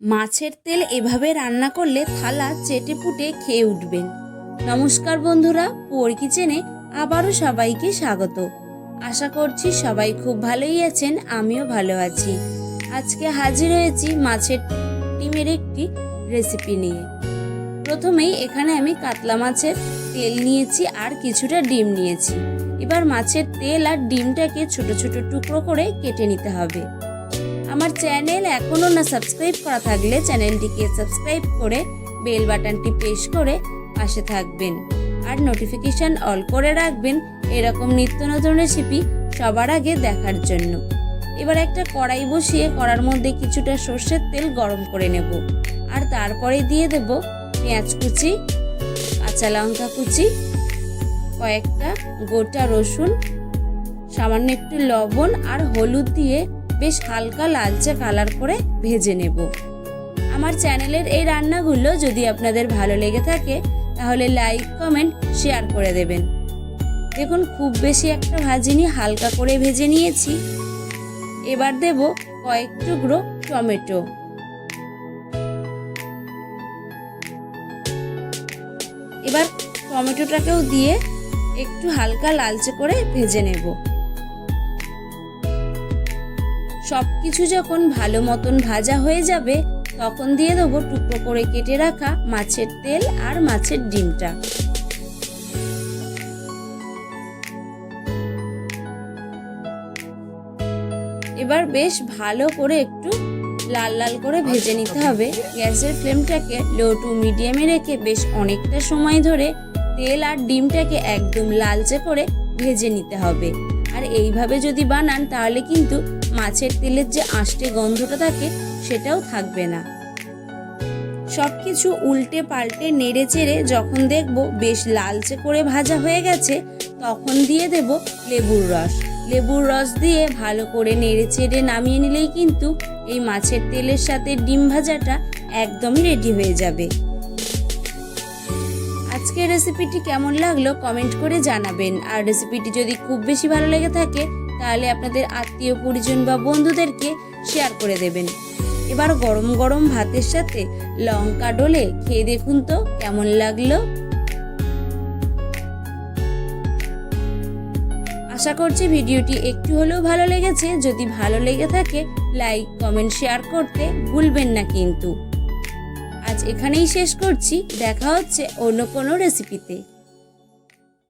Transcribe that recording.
মাছের তেল এভাবে রান্না করলে থালা চেটে পুটে খেয়ে উঠবেন। নমস্কার বন্ধুরা পোর কিচেনে আবারও সবাইকে স্বাগত। আশা করছি সবাই খুব ভালোই আছেন, আমিও ভালো আছি। আজকে হাজির হয়েছি মাছের ডিমের একটি রেসিপি নিয়ে। প্রথমেই এখানে আমি কাতলা মাছের তেল নিয়েছি আর কিছুটা ডিম নিয়েছি। এবার মাছের তেল আর ডিমটাকে ছোট ছোট টুকরো করে কেটে নিতে হবে। আমার চ্যানেল এখনও না সাবস্ক্রাইব করা থাকলে চ্যানেলটিকে সাবস্ক্রাইব করে বেল বাটনটি প্রেস করে পাশে থাকবেন। আর নোটিফিকেশান অল করে রাখবেন এরকম নিত্য নতুন রেসিপি সবার আগে দেখার জন্য। এবার একটা কড়াই বসিয়ে কড়ার মধ্যে কিছুটা সর্ষের তেল গরম করে নেব। আর তারপরে দিয়ে দেব পেঁয়াজ কুচি, কাঁচা লঙ্কা কুচি, কয়েকটা গোটা রসুন, সামান্য একটু লবণ আর হলুদ দিয়ে বেশ হালকা লালচে কালার করে ভেজে নেব। আমার চ্যানেলের এই রান্নাগুলো যদি আপনাদের ভালো লেগে থাকে, তাহলে লাইক, কমেন্ট, শেয়ার করে দেবেন। দেখুন, খুব বেশি একটা ভাজিনি, হালকা করে ভেজে নিয়েছি। এবার দেব কয়েক টুকরো টমেটো। এবার টমেটোটাকেও দিয়ে একটু হালকা লালচে করে ভেজে নেব। সব কিছু যখন ভালো মতন ভাজা হয়ে যাবে, তখন দিয়ে দেবো টুকরো করে কেটে রাখা মাছের তেল আর মাছের ডিমটা। এবার বেশ ভালো করে একটু লাল লাল করে ভেজে নিতে হবে। গ্যাসের ফ্লেমটাকে লো টু মিডিয়ামে রেখে বেশ অনেকটা সময় ধরে তেল আর ডিমটাকে একদম লালচে করে ভেজে নিতে হবে। আর এইভাবে যদি বানান, তাহলে কিন্তু মাছের তেলের যে আষ্টে গন্ধটা থাকে, সেটাও থাকবে না। সব কিছু উল্টে পাল্টে নেড়ে চেড়ে যখন দেখব বেশ লালচে করে ভাজা হয়ে গেছে, তখন দিয়ে দেব লেবুর রস। লেবুর রস দিয়ে ভালো করে নেড়ে চেড়ে নামিয়ে নিলেই কিন্তু এই মাছের তেলের সাথে ডিম ভাজাটা একদমই রেডি হয়ে যাবে। আজকের রেসিপিটি কেমন লাগল কমেন্ট করে জানাবেন। আর রেসিপিটি যদি খুব বেশি ভালো লেগে থাকে তাহলে আপনাদের আত্মীয় পরিজন বা বন্ধুদেরকে শেয়ার করে দেবেন। এবার গরম গরম ভাতের সাথে লঙ্কা ডলে খেয়ে দেখুন তো কেমন লাগল। আশা করছি ভিডিওটি একটু হলেও ভালো লেগেছে। যদি ভালো লেগে থাকে লাইক কমেন্ট শেয়ার করতে ভুলবেন না কিন্তু। আজ এখানেই শেষ করছি। দেখা হচ্ছে অন্য কোনো রেসিপিতে